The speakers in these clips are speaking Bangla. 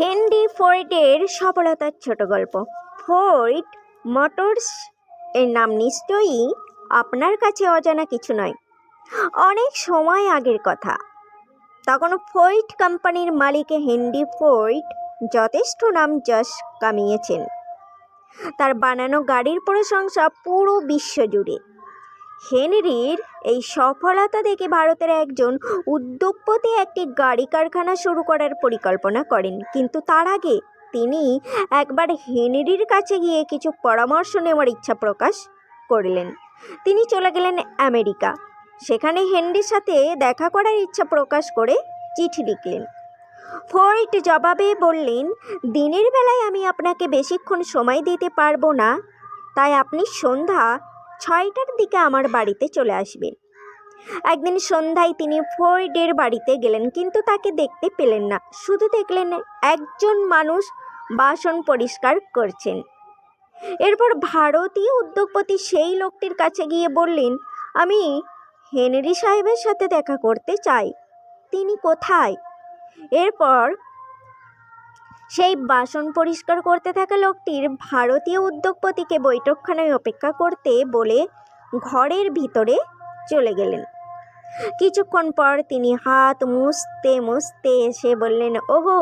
হেনরি ফোর্ডের সফলতার ছোট গল্প। ফোর্ড মোটরস এর নাম নিশ্চয়ই আপনার কাছে অজানা কিছু নয়। অনেক সময় আগের কথা। তখন ফোর্ড কোম্পানির মালিক হেনরি ফোর্ড যথেষ্ট নাম যশ কামিয়েছেন। তার বানানো গাড়ির প্রশংসা পুরো বিশ্ব জুড়ে হেনরির এই সফলতা দেখে ভারতের একজন উদ্যোগপতি একটি গাড়ি কারখানা শুরু করার পরিকল্পনা করেন। কিন্তু তার আগে তিনি একবার হেনরির কাছে গিয়ে কিছু পরামর্শ নেওয়ার ইচ্ছা প্রকাশ করলেন। তিনি চলে গেলেন আমেরিকা। সেখানে হেনরির সাথে দেখা করার ইচ্ছা প্রকাশ করে চিঠি লিখলেন। ফোর্ট জবাবে বললেন, দিনের বেলায় আমি আপনাকে বেশিক্ষণ সময় দিতে পারব না। তাই আপনি সন্ধ্যা ছয়টার দিকে আমার বাড়িতে চলে আসবেন। একদিন সন্ধ্যায় তিনি ফোর্ডের বাড়িতে গেলেন, কিন্তু তাকে দেখতে পেলেন না। শুধু দেখলেন একজন মানুষ বাসন পরিষ্কার করছেন। এরপর ভারতীয় উদ্যোগপতি সেই লোকটির কাছে গিয়ে বললেন, আমি হেনরি সাহেবের সাথে দেখা করতে চাই। তিনি কোথায়? এরপর সেই বাসন পরিষ্কার করতে থাকা লোকটির ভারতীয় উদ্যোগপতিকে বৈঠকখানায় অপেক্ষা করতে বলে ঘরের ভিতরে চলে গেলেন। কিছুক্ষণ পর তিনি হাত মুছতে মুছতে এসে বললেন, ওহো,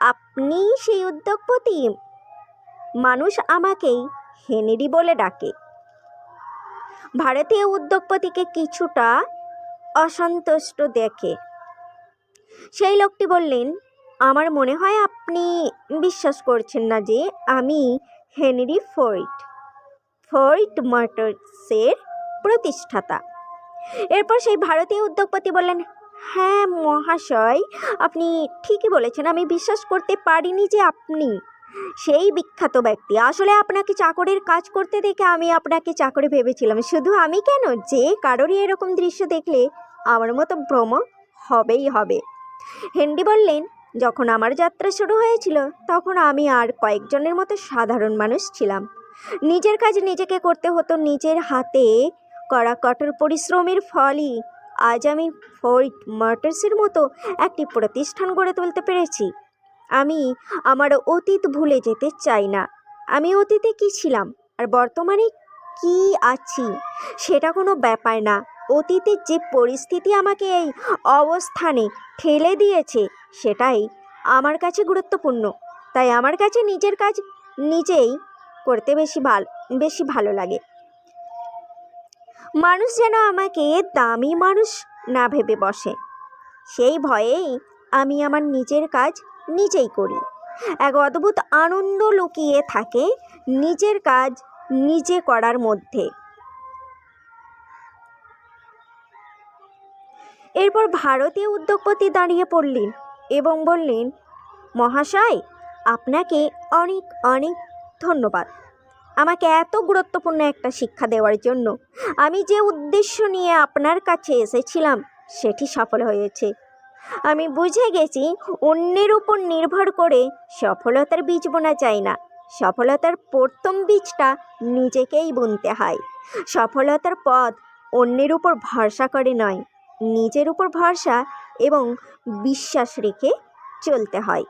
আপনি সেই উদ্যোগপতি? মানুষ আমাকেই হেনেরি বলে ডাকে। ভারতীয় উদ্যোগপতিকে কিছুটা অসন্তুষ্ট দেখে সেই লোকটি বললেন আমার মনে হয় আপনি বিশ্বাস করছেন না যে আমি হেনরি ফোর্ট ফোর্ট মোটরসের প্রতিষ্ঠাতা। এরপর সেই ভারতীয় উদ্যোগপতি বললেন হ্যাঁ মহাশয়, আপনি ঠিকই বলেছেন, আমি বিশ্বাস করতে পারিনি যে আপনি সেই বিখ্যাত ব্যক্তি। আসলে আপনাকে চাকরের কাজ করতে দেখে আমি আপনাকে চাকরে ভেবেছিলাম। শুধু আমি কেন? যে কারোরই এরকম দৃশ্য দেখলে আমার মতো ভ্রম হবেই হবে। হেনরি বললেন যখন আমার যাত্রা শুরু হয়েছিল, তখন আমি আর কয়েকজনের মতো সাধারণ মানুষ ছিলাম। নিজের কাজ নিজেকে করতে হতো, নিজের হাতে করা কঠোর পরিশ্রমের ফলই আজ আমি ফোর্ট মোটরসের মতো একটি প্রতিষ্ঠান গড়ে তুলতে পেরেছি। আমি আমার অতীত ভুলে যেতে চাই না। আমি অতীতে কি ছিলাম আর বর্তমানে কি আছি, সেটা কোনো ব্যাপার না। অতীতের যে পরিস্থিতি আমাকে এই অবস্থানে ঠেলে দিয়েছে সেটাই আমার কাছে গুরুত্বপূর্ণ। তাই আমার কাছে নিজের কাজ নিজেই করতে বেশি ভালো বেশি ভালো লাগে। মানুষ যেন আমাকে দামি মানুষ না ভেবে বসে, সেই ভয়েই আমি আমার নিজের কাজ নিজেই করি। এক অদ্ভুত আনন্দ লুকিয়ে থাকে নিজের কাজ নিজে করার মধ্যে। এরপর ভারতীয় উদ্যোগপতি দাঁড়িয়ে পড়লেন। এবং বললেন, মহাশয়, আপনাকে অনেক অনেক ধন্যবাদ। আমাকে এত গুরুত্বপূর্ণ একটা শিক্ষা দেওয়ার জন্য আমি যে উদ্দেশ্য নিয়ে আপনার কাছে এসেছিলাম, সেটি সফল হয়েছে। আমি বুঝে গেছি অন্যের উপর নির্ভর করে সফলতার বীজ বোনা যায় না। সফলতার প্রথম বীজটা নিজেকেই বুনতে হয়। সফলতার পথ অন্যের উপর ভরসা করে নয়, নিজের উপর ভরসা এবং বিশ্বাস রেখে চলতে হয়।